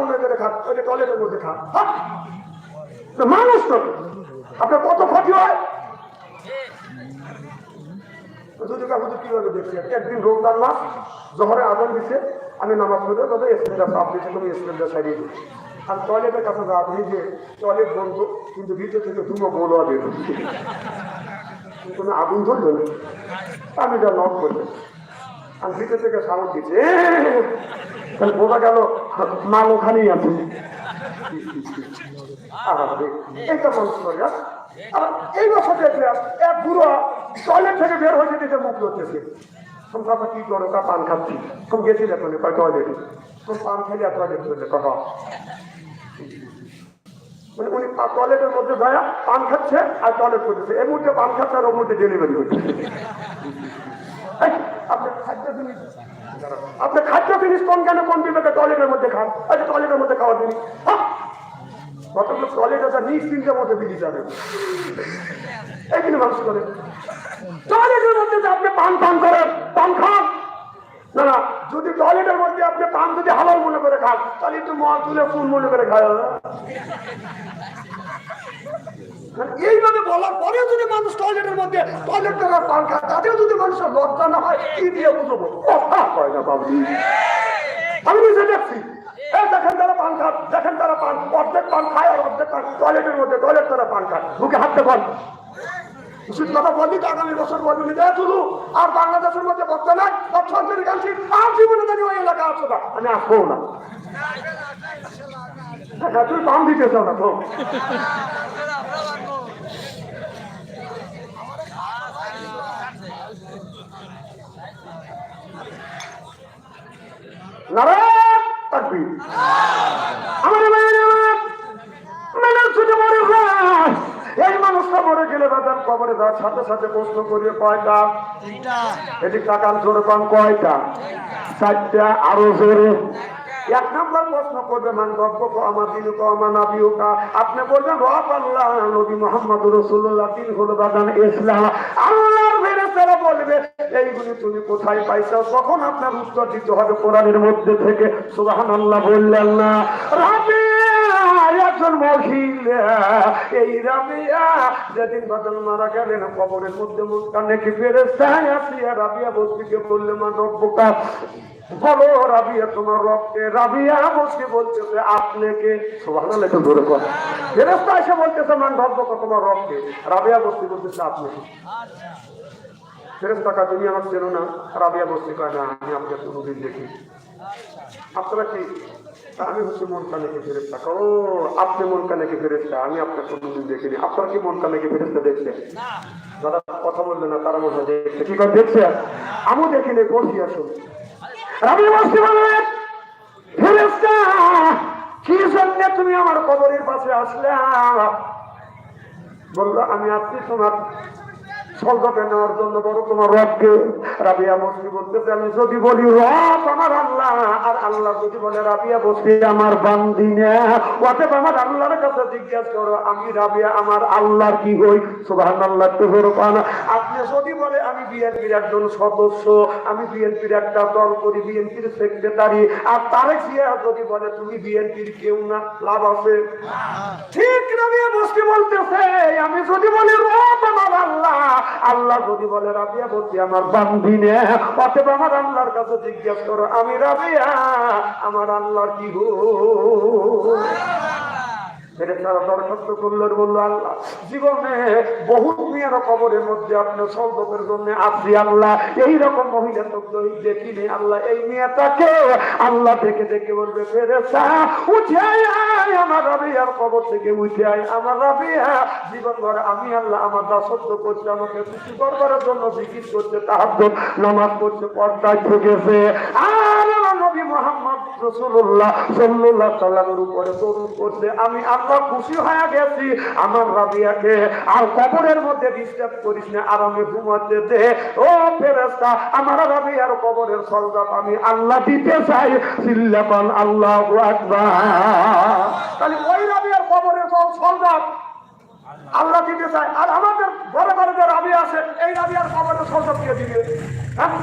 মনে করে খান ওইটা টয়লেটের মধ্যে খান মানুষ তো আপনার কত ক্ষতি হয়? যদি কাকু কীভাবে দেখছি একদিন রমজান মাস, জহরে আগুন দিছে, আমি নামাজ পড়ে তবে স্ক্রিনটা সাফ দিয়েছি তুমি স্ক্রিনটা সারিয়ে দিচ্ছি আর টয়লেটের কাছে যা আপনি যে টয়লেট বন্ধ, কিন্তু ভিতর থেকে দুটো গোলা বের কোনো আগুন ধরলো আমি যা নক করলে আমি ভিতর থেকে সামন দিচ্ছে তাহলে বোঝা গেল মাল ওখানেই আছে। এক বুড়ো টয়লেট থেকে বের মুখ পান খাচ্ছি। পান টয়লেট মানে টয়লেটের মধ্যে গয়া পান খাচ্ছে আর টয়লেট করতেছে। এই মুহূর্তে পান খাচ্ছে আর ওর মধ্যে ডেলিভারি হচ্ছে এই, আপনার খাদ্য জিনিস কোন কেন কোন বিবেকে টয়লেটের মধ্যে খান? আচ্ছা টয়লেটের মধ্যে খাওয়ার জিনিস? কতগুলো টয়লেট আছে, নিশ্চিন্তের মধ্যে বিলি যাবে। এইখানে মানুষ করে। টয়লেটের মধ্যে যে আপনি পান পান করেন, পান খান? না না, যদি টয়লেটের মধ্যে আপনি পান যদি হালাল মনে করে খান, তাহলে একটু মল তুলে ফুল মনে করে খায় এইভাবে বলার পরেও যদি মানুষ টয়লেটের মধ্যে টয়লেট করার পান খায়, তাতেও যদি মানুষের লজ্জা না হয়, কি দিয়ে বুঝব? কথা না আমি নিজে দেখছি। দেখেন তারা পান খান দেখেন তারা পান, অর্ধেক পান খায় আর অর্ধেক পান টয়লেটের মধ্যে টয়লেট তারা পান খায়। বুকে হাঁটতে পান উচিত কথা তো আগামী বছর বলবি দেয় শুধু আর বাংলাদেশের মধ্যে বক্তা নাই সরকারি কাছে আর জীবনে ওই এলাকা আসো আমি আসব না। তুই পাম দিতে নারায়ণ তাকবীর আমার মায়ের আমার মানুষ যদি মরে যায়। এই মানুষটা মরে গেলে বাজার কবরে যাওয়ার সাথে সাথে প্রশ্ন করিয়ে কয়টা? এদিক তাকান জোরে পান কয়টা? চারটা আরও জোরে। এক নম্বর প্রশ্ন করবে মান আপনি বলবেন রব আল্লাহ নবী মোহাম্মদ রসুল্লাহ দিন হলো বাদান ইসলাম। আল্লাহর ফেরেশতারা বলবে, এইগুলি তুমি কোথায় পাইছো? তখন আপনার উত্তর দিতে হবে কোরআনের মধ্যে থেকে? সুবহানাল্লাহ বললেন না। একজন মহিলা, এই রাবিয়া যেদিন বাদল মারা গেলেন, কবরের মধ্যে মুস্কানে কি ফেরেশতায় আসিয়া রাবিয়া বস্তিকে বললে বলো রাবিয়া, তোমার রাবিয়া আপনাকে সুবহানাল্লাহ একটু কর ফেরেশতা এসে বলতেছে, মান তোমার রাবিয়া বস্তি বলতেছে, আপনাকে। ফেরেশতা কা তুমি আমার চেনো না, রাবিয়া বস্তি কয় না, আমি আপনাকে কোনোদিন দেখি আপনারা কি? আমি হচ্ছে মন কানেকে ফেরেস্তা ও আপনি মন কানেকে ফেরেস্তা আমি আপনার কোনোদিন দেখিনি। আপনারা কি মন কানেকে ফেরেস্তা দেখছেন? দাদা, কথা বললেন না, তারা মনে হয় দেখছে। কি করে দেখছে? আমিও দেখিনি বসি আসুন। আমি বসছি বললেন ফেরেস্তা কি জন্য তুমি আমার কবরের পাশে আসলে? বলল, আমি আপনি তোমার সলদাপে নেওয়ার জন্য বড় তোমার রবকে রাবিয়া বস্তি বলতেছে, আমি যদি বলি, রব আমার আল্লাহ, আর আল্লাহ যদি বলে, রাবিয়া বস্তি আমার বান্দি না আমার আল্লাহর কাছে জিজ্ঞাসা করো, আমি রাবিয়া আমার আল্লাহ কি হই? সুবাহ আল্লাহ তো যদি বলে, আমি বিএনপির একজন সদস্য, আমি বিএনপির একটা দল করি, বিএনপির সেক্রেটারি, আর তারেক জিয়া যদি বলে, তুমি বিএনপির কেউ না, লাভ আছে? ঠিক রাবিয়া বস্তি বলতেছে, আমি যদি বলি, রব আমার আল্লাহ। আল্লাহ যদি বলে, রাবিয়া বলছি, আমার বান্ধি নে। অতএব আমার আল্লাহর কাছে জিজ্ঞেস করো, আমি রাবিয়া, আমার আল্লাহর কি গো ফেরেস্তারা দরখাস্ত বলল আল্লাহ। জীবনে মেয়ের কবরের মধ্যে আপনার জন্য আসি আল্লাহ। মহিলা তো আল্লাহ। এই মেয়েটাকে আল্লাহ থেকে দেখে বলবে ফেরেস্তা উঠে আয় আমার রাবিয়ার কবর থেকে, উঠে আয় আমার রাবিয়া। জীবন আমি আল্লাহ আমার দাসত্ব করছে আমাকে খুশি করবার জন্য জিকির করছে তাহার নামাজ পড়ছে পর্দায় ঢুকেছে। আর আমি আল্লাহ খুশি হয়ে গেছি। আমার রাবিয়াকে আর কবরের মধ্যে ডিস্টার্ব করিস না, আর আমি ঘুমাতে দে। ও কবরের সলদাপ আমি আল্লাহ দিতে চাই। সিল্লাপান আল্লাহ তাহলে ওই রাবিয়ার কবরের সলদাপ আল্লাহ দিতে চায়। আর আমাদের ঘরে ঘরে যে রাবি আছে, এই রাবিয়ার কবরের সলদাপ দিয়ে দিবে। হ্যাঁ?